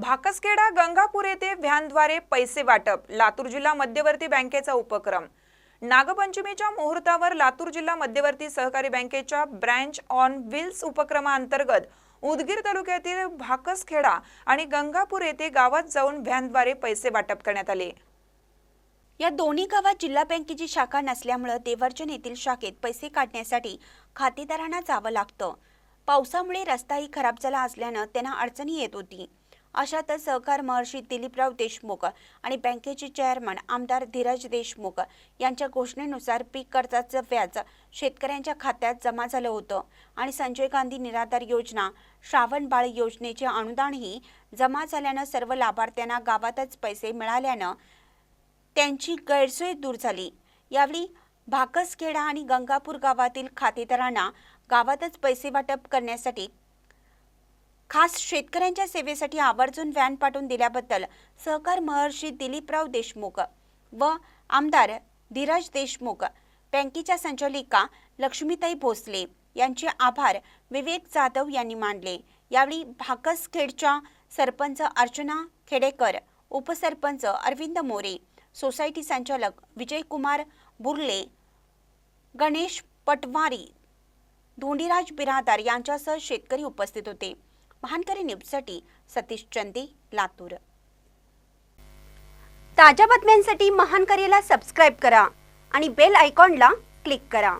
भाकसखेडा गंगापूर येथे व्हॅनद्वारे पैसे वाटप लातूर जिल्हा मध्यवर्ती बँकेचा उपक्रम. नागपंचमीच्या मुहूर्तावर लातूर जिल्हा मध्यवर्ती सहकारी बँकेच्या ब्रँच ऑन व्हील्स उपक्रमाअंतर्गत उदगीर तालुक्यातील भाकसखेडा आणि गंगापूर येथे गावात जाऊन व्हॅनद्वारे पैसे वाटप करण्यात आले. या दोन्ही गावात जिल्हा बँकेची शाखा नसल्यामुळं देवर्जन येथील शाखेत पैसे काढण्यासाठी खातेदारांना जावं लागतं. पावसामुळे रस्ताही खराब झाला असल्यानं त्यांना अडचणी येत होती. अशातच सहकार महर्षी दिलीपराव देशमुख आणि बँकेचे चेअरमन आमदार धीरज देशमुख यांच्या घोषणेनुसार पीक कर्जाचं व्याज शेतकऱ्यांच्या खात्यात जमा झालं होतं. आणि संजय गांधी निराधार योजना श्रावण बाळ योजनेचे अनुदानही जमा झाल्यानं सर्व लाभार्थ्यांना गावातच पैसे मिळाल्यानं त्यांची गैरसोय दूर झाली. यावेळी भाकसखेडा आणि गंगापूर गावातील खातेदारांना गावातच पैसे वाटप करण्यासाठी खास शेतकऱ्यांच्या सेवेसाठी आवर्जून व्हॅन पाठवून दिल्याबद्दल सहकार महर्षी दिलीपराव देशमुख व आमदार धीरज देशमुख बँकेच्या संचालिका लक्ष्मीताई भोसले यांचे आभार विवेक जाधव यांनी मानले. यावेळी भाकसखेडच्या सरपंच अर्चना खेडेकर उपसरपंच अरविंद मोरे सोसायटी संचालक विजयकुमार बुर्ले गणेश पटवारी धोंडीराज बिरादार यांच्यासह शेतकरी उपस्थित होते. महानकरी न्यूजसाठी सतीश चंदी लातूर. ताज्या बातम्यांसाठी महानकरीला सबस्क्राईब करा आणि बेल आयकॉनला क्लिक करा.